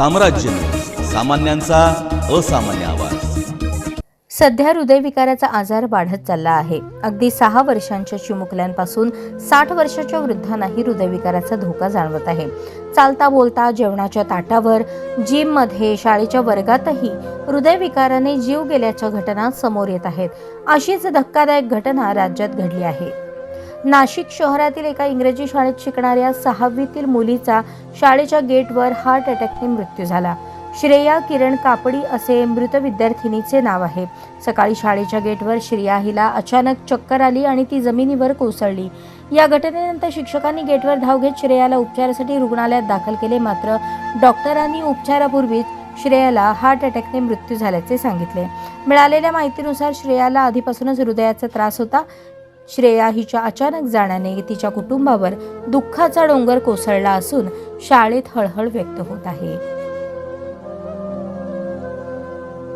साम्राज्य. सामान्यांचा असामान्य आवाज. सध्या हृदयविकाराचा आजार वाढत चालला आहे. अगदी सहा वर्षांच्या चिमुकल्यांपासून साठ वर्षाच्या वृद्धांनाही हृदयविकाराचा धोका जाणवत आहे. चालता बोलता जेवणाच्या ताटावर जिममध्ये शाळेच्या वर्गातही हृदयविकाराने जीव गेल्याच्या घटना समोर येत आहेत. अशीच धक्कादायक घटना राज्यात घडली आहे. नाशिक शहरातील एका इंग्रजी शाळेत शिकणाऱ्या सहावीतील मुलीचा शाळेच्या गेटवर हार्ट अटॅकने मृत्यू झाला. श्रेया किरण कापडी असे मृत विद्यार्थिनीचे नाव आहे. सकाळी शाळेच्या गेटवर श्रेया हिला अचानक चक्कर आली आणि ती जमिनीवर कोसळली. या घटनेनंतर शिक्षकांनी गेटवर धाव घेत श्रेयाला उपचारासाठी रुग्णालयात दाखल केले. मात्र डॉक्टरांनी उपचारापूर्वीच श्रेयाला हार्ट अटॅकने मृत्यू झाल्याचे सांगितले. मिळालेल्या माहितीनुसार श्रेयाला आधीपासूनच हृदयाचा त्रास होता. श्रेया हिच्या अचानक जाण्याने तिच्या कुटुंबावर दुःखाचा डोंगर कोसळला असून शाळेत हळहळ व्यक्त होत आहे.